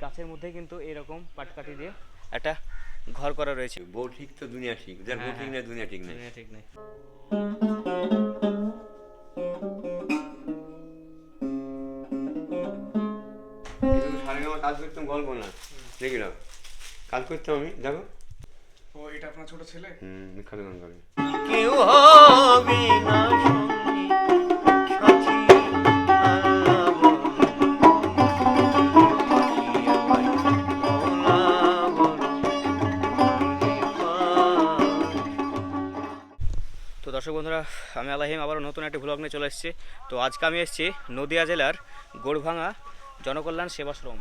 গাছের মধ্যে কিন্তু এরকম পাটকাঠি দিয়ে একটা ঘর করা রয়েছে। বউ ঠিক তো দুনিয়া ঠিক যার বউ হ্যাঁ, ঠিক না দুনিয়া ঠিক নেই। ঠিক নাই। কাজ করতাম গল্প না দেখলাম কাজ করতাম আমি দেখো। ও এটা আপনার ছোট ছেলে? হুম বিখ্যাত গান করে কেউ হবে না দর্শক বন্ধুরা, আমি আলাহিম, আবারও নতুন একটি ভ্লগ নিয়ে চলে এসেছি। তো আজকে আমি এসেছি নদিয়া জেলার গোড়ভাঙা জনকল্যাণ সেবাশ্রম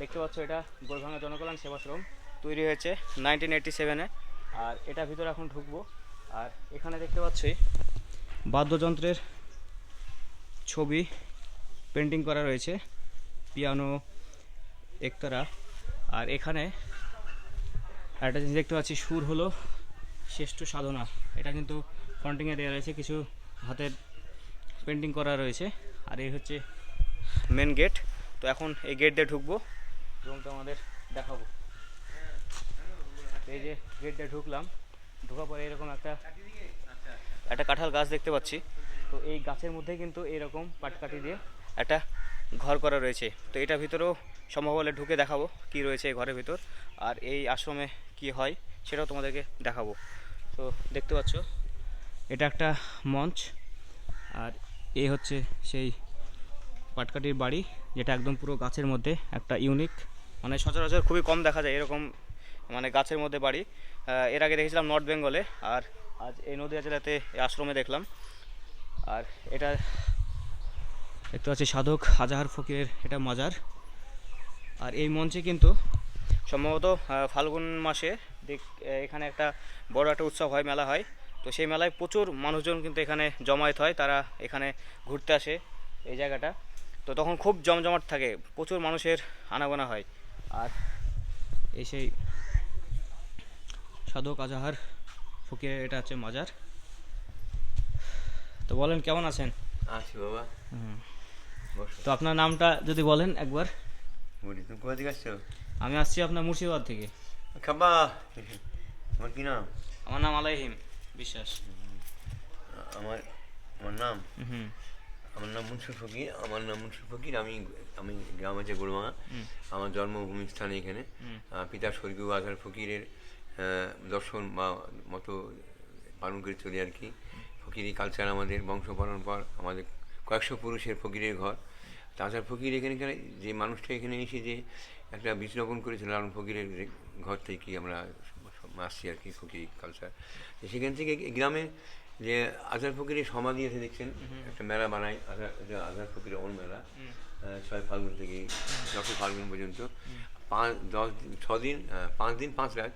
দেখতে পাচ্ছ এটা, গোড়ভাঙা জনকল্যাণ সেবাশ্রম তৈরি হয়েছে নাইনটিন এইটটি সেভেনে আর এটা ভিতরে এখন ঢুকবো। আর এখানে দেখতে পাচ্ছি বাদ্যযন্ত্রের ছবি পেন্টিং করা রয়েছে পিয়ানো একতারা। আর এখানে একটা জিনিস দেখতে পাচ্ছি, সুর হলো শ্রেষ্ঠ সাধনা। এটা কিন্তু ফ্রন্টিংয়ে দেওয়া রয়েছে, কিছু হাতের পেন্টিং করা রয়েছে। আর এই হচ্ছে মেন গেট তো এখন এই গেট দিয়ে ঢুকবো, এবং তোমাদের দেখাবো। এই যে গেট দিয়ে ঢুকলাম, ঢোকার পরে এরকম একটা একটা কাঁঠাল গাছ দেখতে পাচ্ছি। তো এই গাছের মধ্যে কিন্তু এরকম পাটকাঠি দিয়ে একটা ঘর করা রয়েছে। তো এটা ভিতরেও সম্ভব হলে ঢুকে দেখাবো কি রয়েছে এই ঘরের ভিতর, আর এই আশ্রমে কি হয় সেটাও তোমাদেরকে দেখাবো। তো দেখতে পাচ্ছ এটা একটা মঞ্চ, আর এই হচ্ছে সেই পাটকাটির বাড়ি, যেটা একদম পুরো গাছের মধ্যে একটা ইউনিক মানে সচরাচর খুবই কম দেখা যায় এরকম মানে গাছের মধ্যে বাড়ি। এর আগে দেখেছিলাম নর্থ বেঙ্গলে আর আজ এই নদীয়া জেলাতে আশ্রমে দেখলাম। আর এটা দেখতে পাচ্ছি সাধক আজাহার ফকিরের এটা মাজার। আর এই মঞ্চে কিন্তু সম্ভবত ফাল্গুন মাসে এখানে একটা বড় একটা উৎসব হয়, মেলা হয়। তো সেই মেলায় প্রচুর মানুষজন কিন্তু এখানে জমায়েত হয় তারা এখানে ঘুরতে আসে এই জায়গাটা। তো তখন খুব জমজমাট থাকে প্রচুর মানুষের আনাগোনা হয়। আর এই সেই সাধক আজাহার ফকিরের এটা হচ্ছে মাজার। তো বলেন কেমন আছেন? আছি বাবা। হুম। তো আপনার নামটা যদি বলেন একবার। আমি আসছি আপনার মুর্শিদাবাদ থেকে। খাবা। আমার কি নাম? আমার নাম আলাইহিম। বিশ্বাস। আমার আমার নাম? হুম। আমার নাম মুন্সুর ফকির আমার নাম মুন্সুর ফকির আমি আমি গ্রাম আছে গোড়মাঙা আমার জন্মভূমি স্থানে এখানে। পিতা স্বর্গীয় আজহার ফকিরের দর্শন বা মতো পালন করে চলি আর কি। ফকিরি কালচার আমাদের বংশ পরম্পর আমাদের কয়েকশো পুরুষের ফকিরের ঘর। তাছাড়া ফকির এখানে এখানে যে মানুষটা এখানে এসে যে একটা বীজ রোপণ করেছিল লালন ফকিরের ঘর থেকে আমরা আসছি আর কি ফকির কালচার তো সেখান থেকে গ্রামে যে আজহার ফকিরের সমাধি আছে দেখছেন? একটা মেলা বানায় আজহার আজহার ফকিরের ওন মেলা। ছয় ফাল্গুন থেকে দশই ফাল্গুন পর্যন্ত। পাঁচ দশ দিন ছ দিন পাঁচ দিন পাঁচ রাত।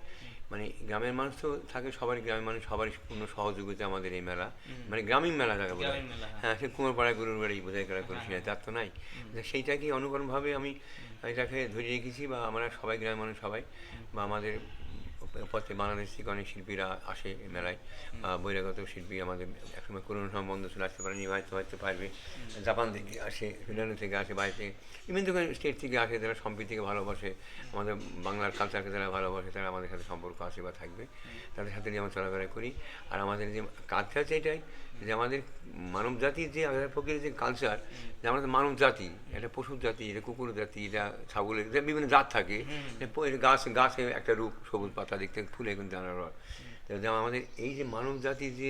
মানে গ্রামের মানুষ তো থাকে সবারই গ্রামের মানুষ সবারই পূর্ণ সহযোগিতা আমাদের এই মেলা। মানে গ্রামীণ মেলা থাকে বলে হ্যাঁ। হ্যাঁ সে কুমারপাড়া গরুর বাড়ি বোঝাই করা করেছি না তার তো নাই। সেইটাকে অনুকরণভাবে আমি এটাকে ধরে রেখেছি বা আমরা সবাই গ্রামের মানুষ সবাই বা আমাদের পথে বাংলাদেশ থেকে অনেক শিল্পীরা আসে এই মেলায়। বহিরাগত শিল্পী আমাদের একসময় করোনা সম্বন্ধ ছিল আসতে পারেনি হয়তো হয়তো পারবে। জাপান থেকে আসে ফিনল্যান্ড থেকে আসে বাইরে থেকে বিভিন্ন স্টেট থেকে আসে তারা সম্প্রীতি থেকে ভালোবাসে আমাদের বাংলার কালচারকে তারা ভালোবাসে তারা আমাদের সাথে সম্পর্ক আসে বা থাকবে। তাদের সাথে নিয়ে আমরা চলাফেরা করি আর আমাদের যে কালচার এটাই যে আমাদের মানব জাতির যে আমাদের প্রকৃতির যে কালচার যে আমাদের মানব জাতি এটা পশুর জাতি এটা কুকুর জাতি এটা ছাগলের এটা বিভিন্ন জাত থাকে। গাছ গাছে একটা রূপ সবুজ পাতা দেখতে ফুলে কিন্তু জানার যেমন আমাদের এই যে মানব জাতির যে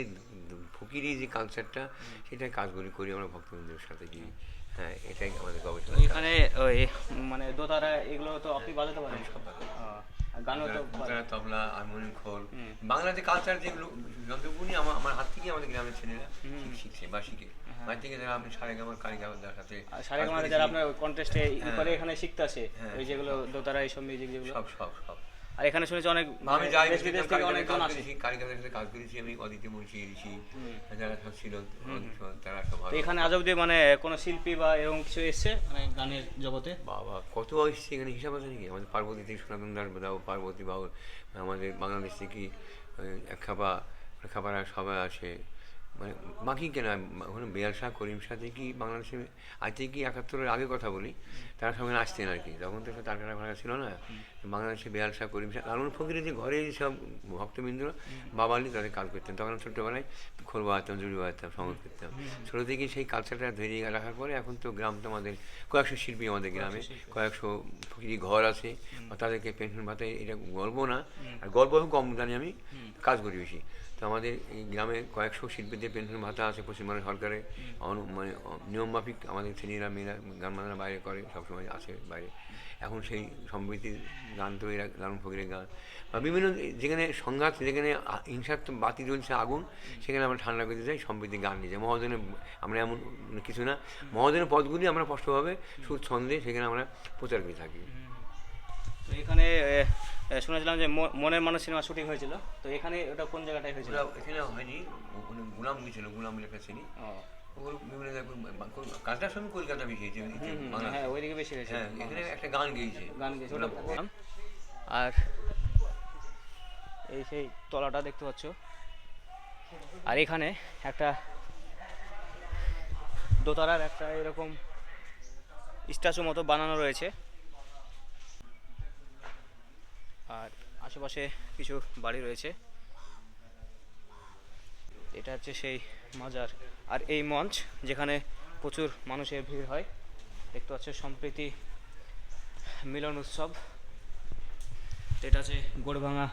ফকিরি যে কালচারটা সেটাই কাজগুলি করি আমরা ভক্তবৃন্দের সাথে গিয়ে। হ্যাঁ এটাই আমাদের গবেষণা এখানে ওই মানে দোতারা এগুলো তো আপনি বাজাতে পারেন গানও তো তবলা হারমোনিয়াম খোল। বাংলাতে কালচার যন্ত্রগুলি আমার আমার হাত থেকে আমাদের গ্রামের ছেলেরা শিখ- শিখছে বা শিখে। বাইরে থেকে যারা আপনি সারে গামার কারিগামার সাথে সারে কাজ যারা আপনার কন্টেস্টে হ্যাঁ। করে এখানে শিখতে আসে হ্যাঁ। ওই যেগুলো দোতারা এইসব মিউজিক যেগুলো। সব সব সব। আর এখানে শুনেছি অনেক আমি যাই দেশ বিদেশ থেকে অনেকজন আসে। করেছি কারিগরের সাথে কাজ করেছি আমি অদিতি মুন্সি ঋষি যারা সব ছিল তারা সব ভালো। এখানে আজ অব্দি মানে কোনো শিল্পী বা এরকম কিছু এসছে? মানে গানের জগতে? বাবা কত এসছে এখানে হিসাব আছে নাকি? আমাদের পার্বতী থেকে সনাতন দাস বাবু পার্বতী বাবু আমাদের বাংলাদেশ থেকে এক খাপা খাপারা সবাই আসে। মানে বাকি কেনা ওখানে বেয়াল শাহ করিম শাহ থেকে বাংলাদেশে আজ থেকে কি একাত্তরের আগে কথা বলি? তারা সঙ্গে আসতেন আর কি। তখন তো সব তারকাটা ভাড়া ছিল না। বাংলাদেশে বেয়াল শাহ করিম শাহ লালন ফকিরের যে ঘরে সব ভক্তবৃন্দরা বাবালি তাদের কাজ করতেন। তখন আমি ছোট্টবেলায় খোল বাজাতাম জুড়ি বাজাতাম সঙ্গত করতাম। ছোটো থেকেই সেই কালচারটা ধরে রাখার পরে এখন তো গ্রাম তো আমাদের কয়েকশো শিল্পী আমাদের গ্রামে কয়েকশো ফকিরি ঘর আছে। তাদেরকে পেনশন ভাতায় এটা গল্প না। আর গল্প কম জানি আমি কাজ করি বেশি। তো আমাদের এই গ্রামে কয়েকশো শিল্পীদের পেনশন ভাতা আছে পশ্চিমবঙ্গ সরকারের। অনু- মানে নিয়মমাফিক আমাদের ছেলেরা মেয়েরা গান বাইরে করে সবসময় আছে বাইরে এখন সেই সম্প্রীতির গান তো এরা লালন ফকিরের গান। বা বিভিন্ন যেখানে সংঘাত যেখানে হিংসাত্মক বাতি জ্বলছে আগুন সেখানে আমরা ঠান্ডা করতে যাই সম্প্রীতি গান নিয়ে যাই। মহাজনের আমরা এমন কিছু না। মহাজনের পদগুলি আমরা স্পষ্টভাবে সুর ছন্দে সেখানে আমরা প্রচার করে থাকি। তো এখানে শুনেছিলাম যে মনের মানুষ সিনেমা শুটিং হয়েছিল। তো এখানে ওটা কোন জায়গাটায় হয়েছিল? এখানে হয়নি গুলাম গিয়েছিল গুলাম লেখা চিনি কলকাতা বেশি হয়েছে হ্যাঁ ওইদিকে বেশি হয়েছে। হ্যাঁ এখানে একটা গান গেয়েছে। গান গেয়েছে ওটা আর এই সেই তলাটা দেখতে পাচ্ছ। আর এখানে একটা দোতারার একটা এরকম স্ট্যাচু মতো বানানো রয়েছে। আর আশেপাশে কিছু বাড়ি রয়েছে। এটা হচ্ছে সেই মাজার। আর এই মঞ্চ, যেখানে প্রচুর মানুষের ভিড় হয়, দেখতে পাচ্ছ সম্প্রীতি মিলন উৎসব। এটা আছে গোড়ভাঙা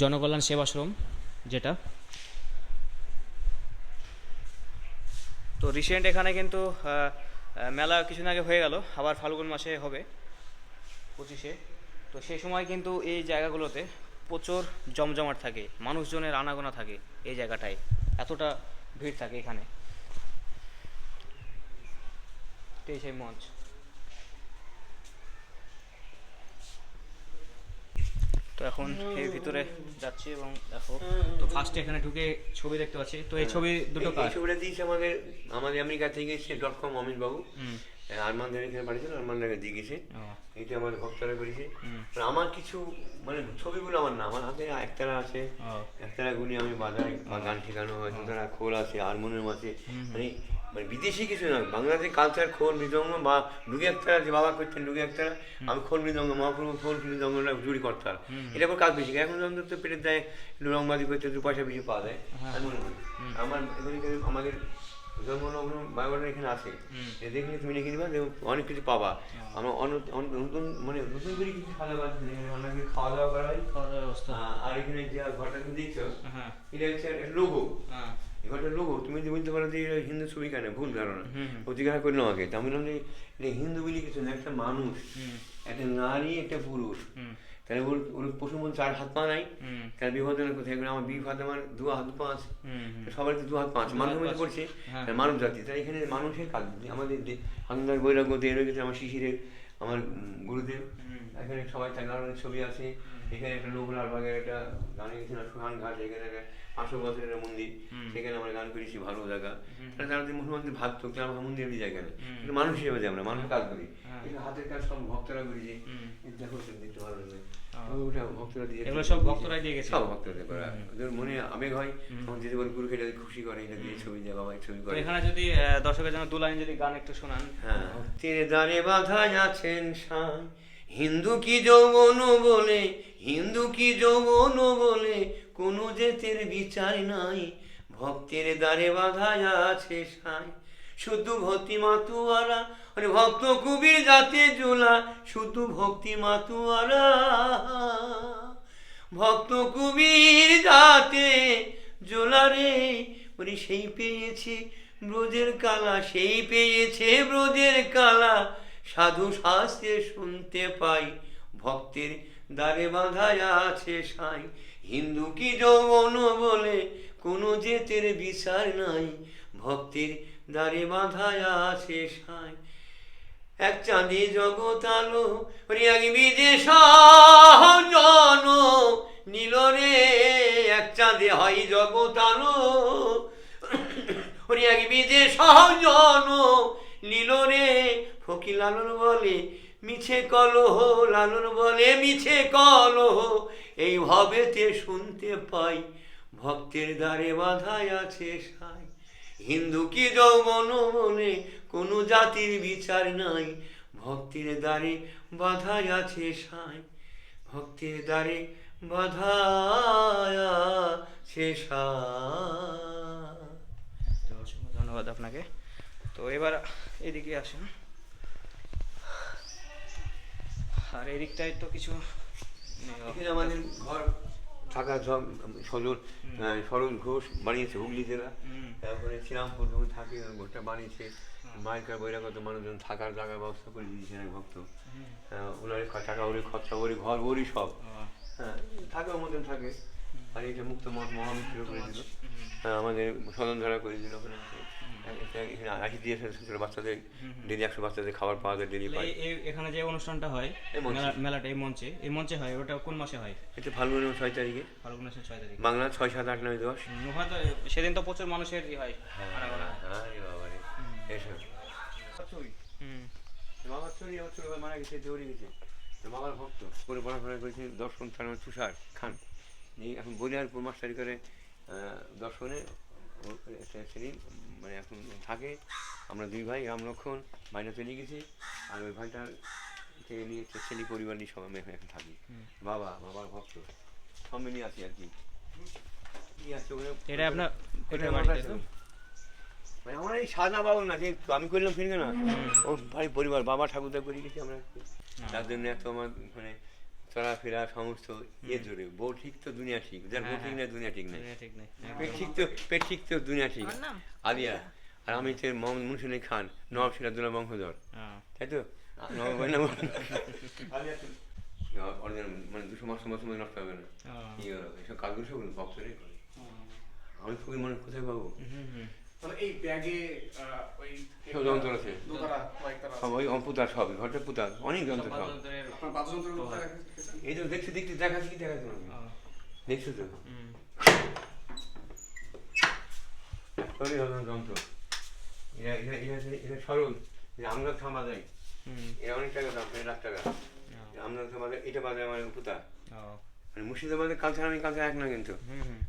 জনকল্যাণ সেবাশ্রম যেটা। তো রিসেন্ট এখানে কিন্তু মেলা কিছুদিন আগে হয়ে গেল, আবার ফাল্গুন মাসে হবে, পঁচিশে। তো সেই সময় কিন্তু এই জায়গাগুলোতে প্রচুর জমজমাট থাকে, মানুষজনের আনাগোনা থাকে এই জায়গাটায়। এতটা ভিড় থাকে এখানে। সেই মঞ্চ। তো এখন এর ভিতরে যাচ্ছি এবং দেখো তো ফার্স্টে এখানে ঢুকে ছবি দেখতে পাচ্ছি। তো এই ছবি দুটো কাজ এই ছবিটা দিয়েছে আমাদের আমাদের আমেরিকা থেকে ডট কম অমিত বাবু আরমানদের এখানে বাড়িছিল আরমানদাকে দিয়ে গেছে এটা আমাদের ভক্তরা করেছে। আর আমার কিছু মানে ছবিগুলো আমার না আমার হাতে একতারা আছে একতারা গুলি আমি বাজাই বা গান শেখানো হয় দুতারা খোল আছে হারমোনিয়াম আছে মানে মানে বিদেশি কিছু না বাংলাদেশের কালচার খোল মৃদঙ্গ বা ডুগে একতারা যে বাবা করতেন ডুগে একতারা আমি খোল মৃদঙ্গ মহাপ্রভু খোল মৃদঙ্গটা জুড়ি করতাম। এটা পর কাজ বেশি এখন যখন তো পেটের দেয় একটু রংবাজি করতে দু পয়সা বেশি পাওয়া যায়। আমি মনে করি। আমার আমাদের জন্মলগ্ন বায়োডাটা এখানে আছে এ দেখলে তুমি লিখে দিবা অনেক কিছু পাবা। আমার অন্য- নতুন মানে নতুন করে কিছু সাজা বাজছে অনেক খাওয়া দাওয়া করা হয়। খাওয়া দাওয়ার ব্যবস্থা। আর এখানে যে ঘরটা তুমি দেখছ হ্যাঁ। এটা হচ্ছে লোগো। হ্যাঁ। এই ঘরটার লোগো তুমি যদি বলতে পারো যে এটা হিন্দু ছবি কেন? ভুল ধারণা। ও জিজ্ঞাসা করল আমাকে তা আমি বললাম যে এটা হিন্দু বলি কিছু না একটা মানুষ একটা নারী একটা পুরুষ। তাহলে ওর ওর পশু মন চার হাত পা নাই। তাহলে বিভাজনের কোথায় করে আমার বি হাত আমার দু হাত পা আছে। সবার তো দু হাত পাঁচ মানুষ মধ্যে। করছে মানুষ মানব জাতি। তাই এখানে মানুষের কাজ আমাদের যে হান্দার বৈরাগ্য দেহের গেছে আমার শিশিরের আমার গুরুদেব। এখানে সবাই থাকে আমাদের ছবি আছে। এখানে একটা লোকনার বাগের একটা গানে গেছে না সুহান ঘাট এখানে একটা পাঁচশো বছরের মন্দির। সেখানে আমরা গান করেছি ভালো জায়গা। তারা যে মুসলমানদের ভাবতো যে আমরা মন্দির দিয়ে জায়গা। কিন্তু মানুষ হিসেবে যে আমরা মানুষ কাজ করি। হ্যাঁ। কিন্তু হাতের কাজ সব ভক্তরা করেছে দেখো দেখতে ভালো লাগে। ওটা ভক্তরা দিয়ে এগুলো সব ভক্তরাই দিয়ে গেছে? সব ভক্তরা করা। ওদের মনে আবেগ হয় তখন যেতে বলে গুরুকে এটা খুশি করে এটা দিয়ে ছবি দেয় বাবা ছবি করে। এখানে যদি দর্শকের জন্য দু লাইন যদি গান একটু শোনান। হ্যাঁ। বাধা আছেন সাই হিন্দু কি যৌবন বলে হিন্দু কি যৌবন বলে? কোনো জেতের বিচার নাই। ভক্তের দ্বারে বাধা আছে সাই। শুধু ভক্তি মাতুয়ারা আরে ভক্ত কুবির জাতে জোলা। শুধু ভক্তি মাতুয়ারা। ভক্ত কুবির জাতে জোলারে ওরে সেই পেয়েছে ব্রজের কালা, সেই পেয়েছে ব্রজের কালা। সাধু শাস্ত্রে শুনতে পাই ভক্তের দ্বারে বাঁধায় আছে সাই। হিন্দু কি যৌবন বলে? কোনো জেতের বিচার নাই। ভক্তির দ্বারে বাঁধায় আছে সাই। এক চাঁদে জগৎ আলো, রিয়াগ বিজে জন নীল রে। এক চাঁদে হয় জগৎ আলো, রিয়াগ বিজে নীল রে। ফকি লালন বলে মিছে কলহ, লালন বলে মিছে কলহ, এই ভবেতে শুনতে পাই, ভক্তের দ্বারে বাধায় আছে সাই। হিন্দু কি যৌবন বলে, কোনো জাতির বিচার নাই, ভক্তির দ্বারে বাধা আছে সাই। ভক্তির দ্বারে বাধা আছে সাই। ধন্যবাদ আপনাকে। তো এবার এদিকে আসুন। আর এদিকটায় তো কিছু আমাদের ঘর থাকা সব সজল সরল ঘোষ বানিয়েছে হুগলি জেলা। তারপরে শ্রীরামপুর যখন থাকে ঘরটা বানিয়েছে। মাইকার বৈরাগত মানুষজন থাকার জায়গার ব্যবস্থা করে দিয়েছেন এক ভক্ত। ওনার টাকা ওরই খরচা ওরই ঘর ওরই সব। হ্যাঁ থাকার মতন থাকে। আর এটা মুক্ত মত মহামিত্র করে দিল। হ্যাঁ, আমাদের সদন ধারা করে দিল ওখানে আশি দিয়ে বাচ্চাদের ডেলি একশো বাচ্চাদের খাবার পাওয়া যায় ডেলি এই- এখানে যে অনুষ্ঠানটা হয়। মেলাটা এই মঞ্চে। এই মঞ্চে হয় ওটা কোন মাসে হয়? এটা ফাল্গুনের ছয় তারিখে। ফাল্গুন মাসের ছয় তারিখ। বাংলা ছয় সাত আট নয় দশ। সেদিন তো প্রচুর মানুষের ই হয় বাবারে। চুরি আমার ছোট মারা গেছে দৌড়ে গেছে। বাবার ভক্ত করে পড়াশোনা করেছে দর্শন তুষার খান। এই এখন বলিয়ারপুর মাস্টারি করে দর্শনে শ্রেণি মানে এখন থাকে। আমরা দুই ভাই রাম লক্ষণ বাইরে চলে গেছি। আর ওই ভাইটার কে নিয়ে ছেলে পরিবার নিয়ে সব আমি এখন এখন থাকি। বাবা বাবার ভক্ত। সব মিলিয়ে আছি আর কি। এটা আপনার বাড়ি। মানে আমার এই সাজনা বাবুল না যে আমি করলাম ফিরবে না। ও ভাই পরিবার বাবা ঠাকুরদা করে গেছি আমরা। তার জন্য এত আমার মানে চলাফেরা সমস্ত ইয়ে জোরে বউ ঠিক তো দুনিয়া ঠিক যার বউ ঠিক না দুনিয়া ঠিক নাই। পেট ঠিক তো পেট ঠিক তো দুনিয়া ঠিক। আলিয়া। আর আমি হচ্ছে মোহাম্মদ মুনসুনি খান নবাব সিরাজুল্লাহ বংশধর। হ্যাঁ। তাই তো? মানে দুশো মাস সময় সময় নষ্ট হবে না। হ্যাঁ। এসব কাজগুলো সব করে। আমি খুবই মনে কোথায় পাবো? হুম হুম এই ব্যাগে ওই যন্ত্র আছে। দোতারা কয়েকতারা সব ওই অম্পুতার সব ঘরটা পুতার অনেক যন্ত্র সব। বাদ্যযন্ত্রের- আপনার বাদ্যযন্ত্রের কোথায় রেখেছেন এই তো দেখছি দেখছি দেখাচ্ছি কি দেখাচ্ছি তোমাকে? দেখছ তো? সবই হলো যন্ত্র। এরা এরা এরা এরা সরল আমরা থামা যায়। হুম। এরা অনেক টাকা দাম প্রায় লাখ টাকা। আমরা এটা বাজায় আমার পুতা মানে মুর্শিদাবাদের কালচার আমি কালচার এক না কিন্তু।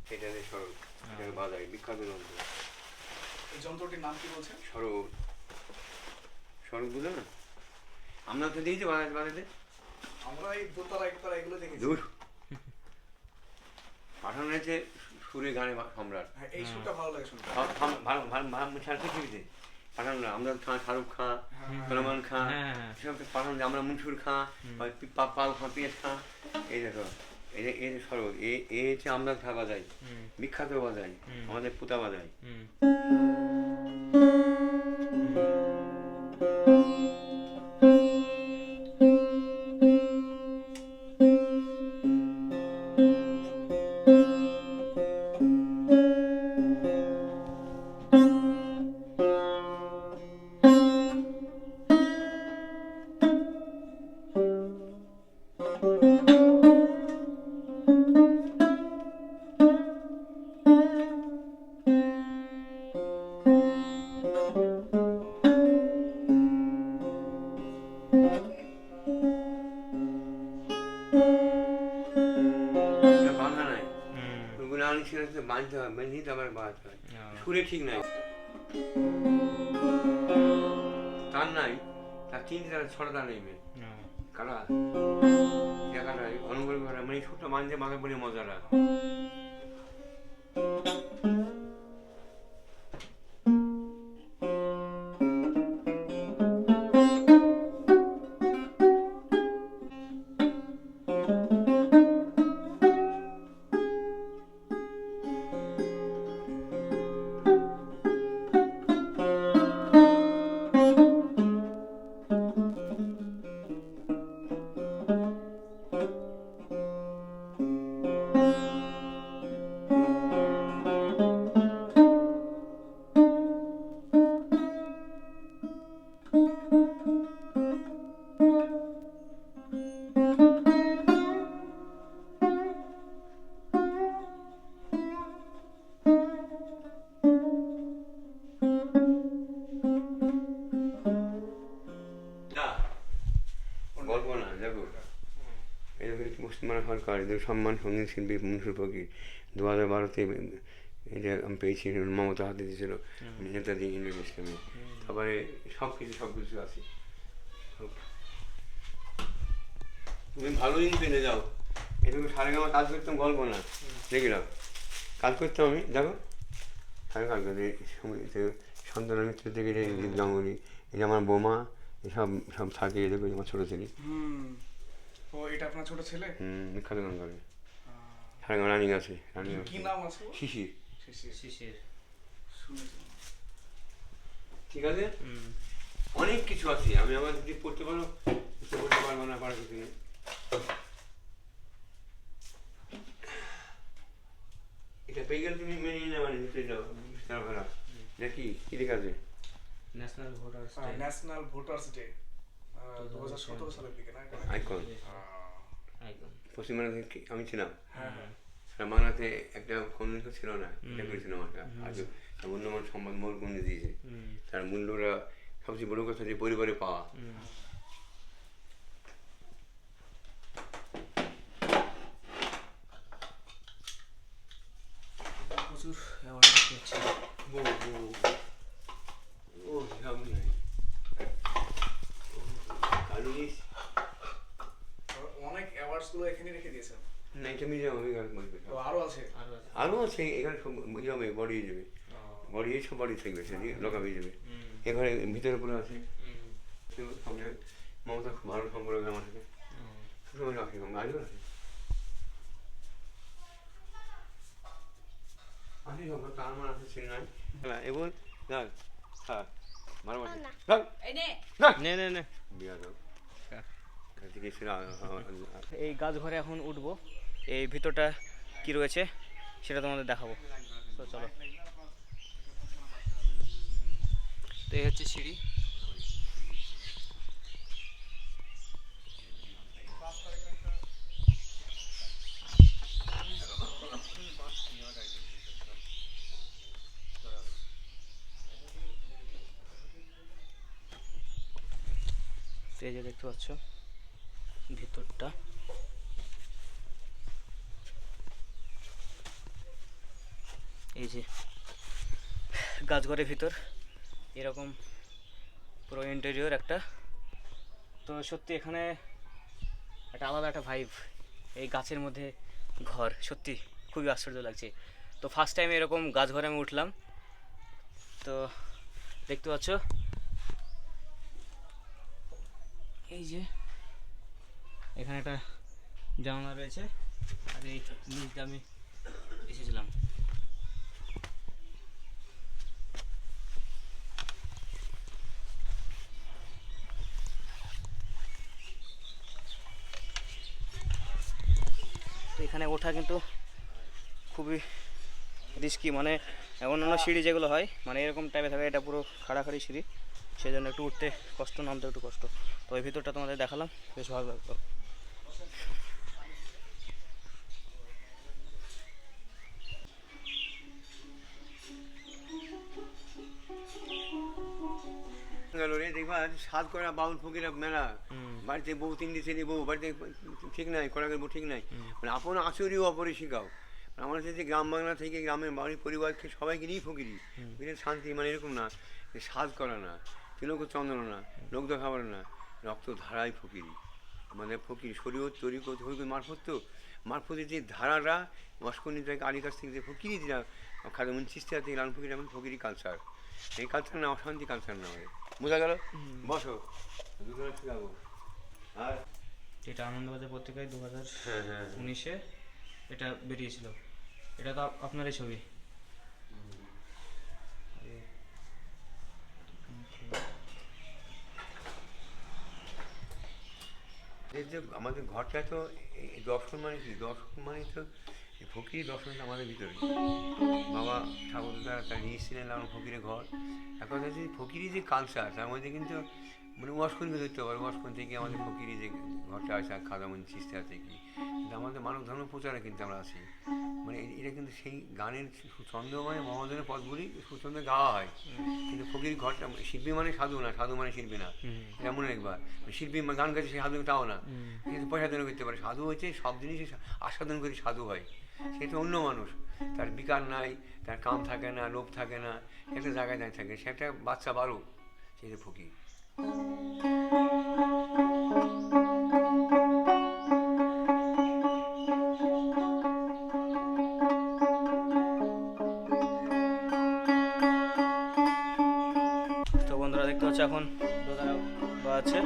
এটা যে সরল এটা বাজায় বিখ্যাত যন্ত্র। যন্ত্রটির নাম কি বলছেন? না? আমরা তো বাজাতে আমরা এই দোতারা একতারা এগুলো দেখেছি। দূর। পাঠানো হয়েছে সুরে গানে সম্রাট। হ্যাঁ এই সুরটা ভালো লাগে শুনতে। ভালো ভালো ভালো ছাড় পৃথিবীতে পাঠানো না আমরা খান শাহরুখ খান সলমান খান হ্যাঁ, হ্যাঁ। সব পাঠানো আমরা মনসুর পা- পাল খান পিয়াজ খান এই দেখো। এই এর সরল এ এ হচ্ছে আমরা খা বাজাই বিখ্যাত বাজাই আমাদের পুতা বাজাই সময় তো বাঁধতে হয় বেঁধেই তো বাঁধতে হয় সুরে ঠিক নাই। তার নাই তার চিন্তা তারা ছটা তার নেই কারা? নাই অনুগ্রহ করে মানে ছোট মানতে মাথা পড়ে মজাটা এদের সম্মান সংগীত শিল্পী মনসুর ফকির। দু হাজার বারোতে এটা আমি পেয়েছি মমতা হাতে দিয়েছিল নেতাজি ইন্ডিয়ান ইসলামে তারপরে সব কিছু সব। কিছু আছে তুমি ভালো জিনিস পেয়ে যাও। এটুকু সারে আমার কাজ করতাম গল্প না। দেখি নাও। কাজ করতাম আমি দেখো। সারে কাজ করতে সন্তান মিত্র থেকে এই যে আমার বোমা এসব সব থাকে এদের আমার ছোটো ছেলে। ও এটা আপনার ছোট ছেলে? হুম বিখ্যাত গান আহ, সারে রানিং আছে রানিং কি- নাম আছে? শিশির। শিশির। শিশির। ঠিক আছে? হুম। অনেক কিছু আছে আমি আমার যদি পড়তে পারো পড়তে পারব না পারার কিছু নেই এটা পেয়ে গেলে তুমি মেনে নিয়ে মানে নিতে যাও দেখি কি আছে? National voters national voters day. Icon. Paschimbangla থেকে আমি ছিলাম হ্যাঁ হ্যাঁ। বাংলাতে একটা কমিউনি তো ছিল না? এটা করেছিলাম একটা আজও মূল্যবান সম্পদ মোর কমিয়ে দিয়েছে। তার মূল্যটা সবচেয়ে বড় কথা যে পরিবারে পাওয়া। প্রচুর অ্যাওয়ার্ড দেখতে পাচ্ছি ও ও ও হিসাব নেই কালু জিনিস তো অনেক অ্যাওয়ার্ডসগুলো এখানে রেখে দিয়েছেন না এটা মিউজিয়াম আমি গান বলবে তো আরও আছে? আরও আছে। আরও আছে এখানে সব মিউজিয়ামে বডি যাবে। সব বডি থাকবে সেদিকে যাবে। এখানে ভিতরে পুরো আছে। সঙ্গে মমতা খুব ভালো সম্পর্ক আমার সাথে। সবসময় রাখি আজও রাখি। আসি সঙ্গে তার আমার আছে ছিল নাই? এবং হ্যাঁ মারো মারো। নে। নে। নে বিয়া দাও। এদিকে ছিল এই গাছ ঘরে এখন উঠবো। এই ভিতরটা কি রয়েছে সেটা তোমাদের দেখাবো। তো চলো। তো এই হচ্ছে সিঁড়ি। যে দেখতে পাচ্ছ ভিতরটা। এই যে গাছঘরের ভিতর এরকম পুরো ইন্টেরিয়র একটা। তো সত্যি এখানে একটা আলাদা একটা ভাইব এই গাছের মধ্যে ঘর। সত্যি খুবই আশ্চর্য লাগছে। তো ফার্স্ট টাইম এরকম গাছ ঘরে আমি উঠলাম। তো দেখতে পাচ্ছ? এই যে এখানে একটা জানালা রয়েছে। আর এই নিচটা আমি এসেছিলাম। এখানে ওঠা কিন্তু খুবই রিস্কি মানে অন্যান্য সিঁড়ি যেগুলো হয় মানে এরকম টাইপে থাকে, এটা পুরো খাড়াখাড়ি সিঁড়ি। সেই জন্য একটু উঠতে কষ্ট, নামতে একটু কষ্ট। তো ওই ভিতরটা তোমাদের দেখালাম, বেশ ভালো লাগল। গেল রে দেখবা সাত করা বাউল ফকিরা মেলা। বাড়িতে বউ তিনটি ছেলে বউ বাড়িতে ঠিক নাই কড়াকের বউ ঠিক নাই। মানে আপন আচরি অপরে শিখাও আমার হচ্ছে গ্রাম বাংলা থেকে গ্রামের বাড়ির পরিবারকে সবাইকে নিয়েই ফকিরি। শান্তি মানে এরকম না যে সাজ করা না তিলক চন্দন না লোক দেখাবার না রক্ত ধারাই ফকিরি। আমাদের ফকির শরীর তৈরি করতে হইবে মারফত তো মারফতের যে ধারাটা মস্কনি থেকে আলী কাছ থেকে যে ফকিরি দিলাম খাদমন চিস্তিয়া থেকে লাল ফকির এমন ফকিরি কালচার এই কালচার না অশান্তি কালচার না আমাদের বোঝা গেল? বসো। দুজনে শেখাবো আর? এটা আনন্দবাজার পত্রিকায় দু হাজার হ্যাঁ হ্যাঁ। উনিশে এটা বেরিয়েছিল। এটা তো আপনারই ছবি। এই যে আমাদের ঘরটা তো দর্শন মানে কি? দর্শন মানে তো ফকির দর্শনটা আমাদের ভিতরে। বাবা ঠাকুর তারা তার নিয়ে এসেছিলেন, আমার ফকিরের ঘর। এখন হচ্ছে ফকিরই ফকিরি যে কালচার তার মধ্যে কিন্তু মানে ওয়াশকনকে ধরতে পারে ওয়াশকন থেকে আমাদের ফকিরি যে ঘরটা আছে খাদামন চিস্তা থেকে কিন্তু আমাদের মানব ধর্ম প্রচারে কিন্তু আমরা আছি। মানে এটা কিন্তু সেই গানের ছন্দ মানে মহাজনের পদগুলি সুছন্দে গাওয়া হয়। কিন্তু ফকির ঘরটা শিল্পী মানে সাধু না সাধু মানে শিল্পী না। এটা মনে রাখবার শিল্পী মানে গান গাইছে সে সাধু তাও না। কিন্তু পয়সা দান করতে পারে। সাধু হচ্ছে সব জিনিসই আস্বাদন করে সাধু হয়। সে তো অন্য মানুষ। তার বিকার নাই তার কাম থাকে না লোভ থাকে না একটা জায়গায় দাঁড়িয়ে থাকে সে একটা বাচ্চা বারো সে যে ফকির। তো বন্ধুরা দেখতে পাচ্ছ এখন আছে।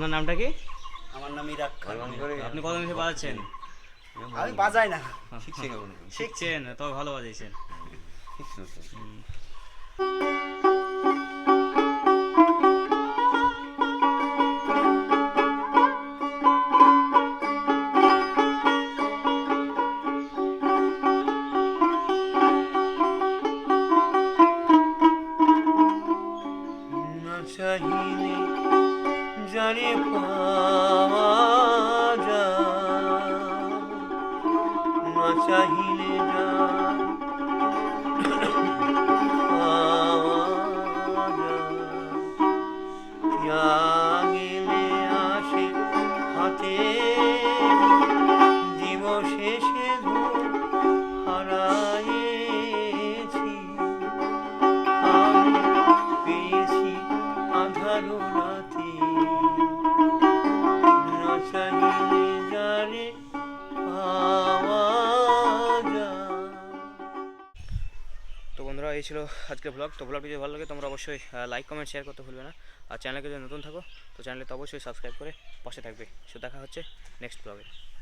আপনার নামটা কি? আমার নাম ইরাক খান। আপনি কত মিনিটে বাজাচ্ছেন? আমি বাজাই না। শিখছে। শিখছেন তবে ভালো বাজাইছেন না চাহিলে এই ছিল আজকের ব্লগ তো ব্লগটি যদি ভালো লাগে, তোমরা অবশ্যই লাইক কমেন্ট শেয়ার করতে ভুলবে না। আর চ্যানেলকে যদি নতুন থাকো, তো চ্যানেলে তো অবশ্যই সাবস্ক্রাইব করে পাশে থাকবে। সে দেখা হচ্ছে নেক্সট ব্লগে